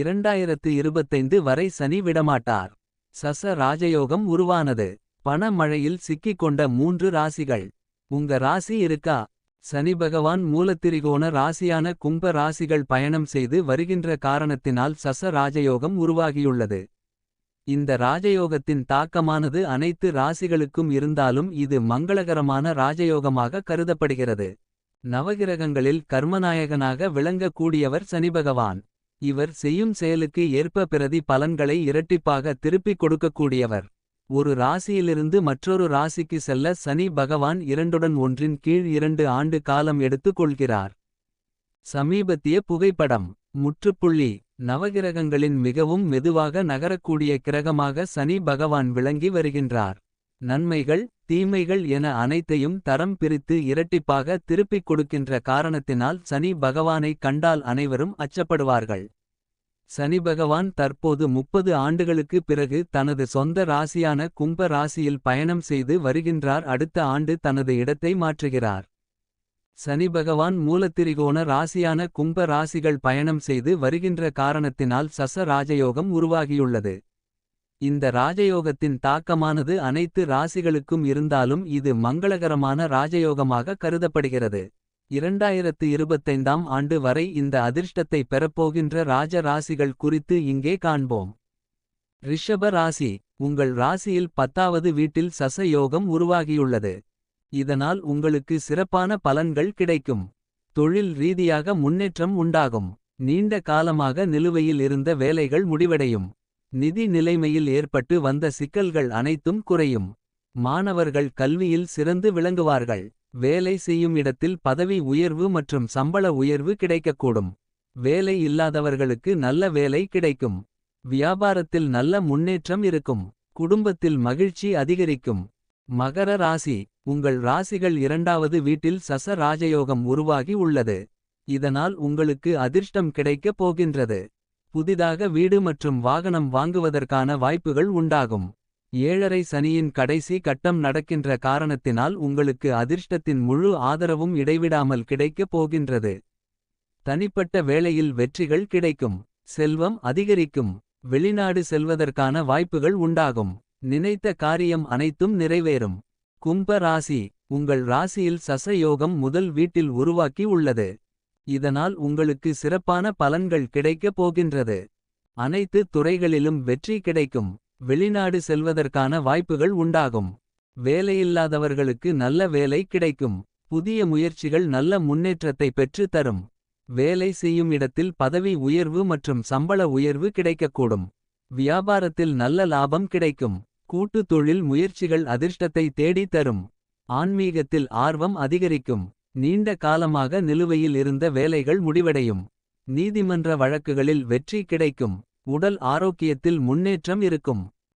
இரண்டாயிரத்து இருபத்தைந்து வரை சனி விடமாட்டார். சச ராஜயோகம் உருவானது. பண மழையில் சிக்கிக் கொண்ட மூன்று ராசிகள். உங்க ராசி இருக்கா. சனி பகவான் மூலத்திரிகோண ராசியான கும்ப ராசிகள் பயணம் செய்து வருகின்ற காரணத்தினால் சச ராஜயோகம் உருவாகியுள்ளது. இந்த ராஜயோகத்தின் தாக்கமானது அனைத்து ராசிகளுக்கும் இருந்தாலும் இது மங்களகரமான ராஜயோகமாக கருதப்படுகிறது. நவகிரகங்களில் கர்மநாயகனாக விளங்கக்கூடியவர் சனிபகவான். இவர் செய்யும் செயலுக்கு ஏற்ப பிரதி பலன்களை இரட்டிப்பாக திருப்பிக் கொடுக்கக்கூடியவர். ஒரு ராசியிலிருந்து மற்றொரு ராசிக்கு செல்ல சனி பகவான் இரண்டுடன் ஒன்றின் கீழ் இரண்டு ஆண்டு காலம் எடுத்துக் கொள்கிறார். சமீபத்திய புகைப்படம் முற்றுப்புள்ளி நவகிரகங்களின் மிகவும் மெதுவாக நகரக்கூடிய கிரகமாக சனி பகவான் விளங்கி வருகின்றார். நன்மைகள் தீமைகள் என அனைத்தையும் தரம் பிரித்து இரட்டிப்பாக திருப்பிக் கொடுக்கின்ற காரணத்தினால் சனி பகவானை கண்டால் அனைவரும் அச்சப்படுவார்கள். சனி பகவான் தற்போது முப்பது ஆண்டுகளுக்கு பிறகு தனது சொந்த ராசியான கும்ப ராசியில் பயணம் செய்து வருகின்றார் அடுத்த ஆண்டு தனது இடத்தை மாற்றுகிறார். சனி பகவான் மூலத்திரிகோண ராசியான கும்ப ராசிகள் பயணம் செய்து வருகின்ற காரணத்தினால் சச ராஜயோகம் உருவாகியுள்ளது. இந்த ராஜயோகத்தின் தாக்கமானது அனைத்து ராசிகளுக்கும் இருந்தாலும் இது மங்களகரமான ராஜயோகமாக கருதப்படுகிறது. இரண்டாயிரத்து இருபத்தைந்தாம் ஆண்டு வரை இந்த அதிர்ஷ்டத்தை பெறப்போகின்ற ராஜ ராசிகள் குறித்து இங்கே காண்போம். ரிஷப ராசி உங்கள் ராசியில் பத்தாவது வீட்டில் சச யோகம் உருவாகியுள்ளது. இதனால் உங்களுக்கு சிறப்பான பலன்கள் கிடைக்கும். தொழில் ரீதியாக முன்னேற்றம் உண்டாகும். நீண்ட காலமாக நிலுவையில் இருந்த வேலைகள் முடிவடையும். நிதி நிலைமையில் ஏற்பட்டு வந்த சிக்கல்கள் அனைத்தும் குறையும். மாணவர்கள் கல்வியில் சிறந்து விளங்குவார்கள். வேலை செய்யும் இடத்தில் பதவி உயர்வு மற்றும் சம்பள உயர்வு கிடைக்கக்கூடும். வேலை இல்லாதவர்களுக்கு நல்ல வேலை கிடைக்கும். வியாபாரத்தில் நல்ல முன்னேற்றம் இருக்கும். குடும்பத்தில் மகிழ்ச்சி அதிகரிக்கும். மகர ராசி உங்கள் ராசிகள் இரண்டாவது வீட்டில் சச ராஜயோகம் உருவாகி உள்ளது. இதனால் உங்களுக்கு அதிர்ஷ்டம் கிடைக்கப் போகின்றது. புதிதாக வீடு மற்றும் வாகனம் வாங்குவதற்கான வாய்ப்புகள் உண்டாகும். ஏழரை சனியின் கடைசி கட்டம் நடக்கின்ற காரணத்தினால் உங்களுக்கு அதிர்ஷ்டத்தின் முழு ஆதரவும் இடைவிடாமல் கிடைக்கப் போகின்றது. தனிப்பட்ட வேளையில் வெற்றிகள் கிடைக்கும். செல்வம் அதிகரிக்கும். வெளிநாடு செல்வதற்கான வாய்ப்புகள் உண்டாகும். நினைத்த காரியம் அனைத்தும் நிறைவேறும். கும்ப ராசி உங்கள் ராசியில் சச யோகம் முதல் வீட்டில் உருவாக்கி உள்ளது. இதனால் உங்களுக்கு சிறப்பான பலன்கள் கிடைக்கப் போகின்றது. அனைத்து துறைகளிலும் வெற்றி கிடைக்கும். வெளிநாடு செல்வதற்கான வாய்ப்புகள் உண்டாகும். வேலையில்லாதவர்களுக்கு நல்ல வேலை கிடைக்கும். புதிய முயற்சிகள் நல்ல முன்னேற்றத்தை பெற்று தரும். வேலை செய்யும் இடத்தில் பதவி உயர்வு மற்றும் சம்பள உயர்வு கிடைக்கக்கூடும். வியாபாரத்தில் நல்ல லாபம் கிடைக்கும். கூட்டு தொழில் முயற்சிகள் அதிர்ஷ்டத்தை தேடி தரும். ஆன்மீகத்தில் ஆர்வம் அதிகரிக்கும். நீண்ட காலமாக நிலுவையில் இருந்த வேலைகள் முடிவடையும். நீதிமன்ற வழக்குகளில் வெற்றி கிடைக்கும். உடல் ஆரோக்கியத்தில் முன்னேற்றம் இருக்கும்.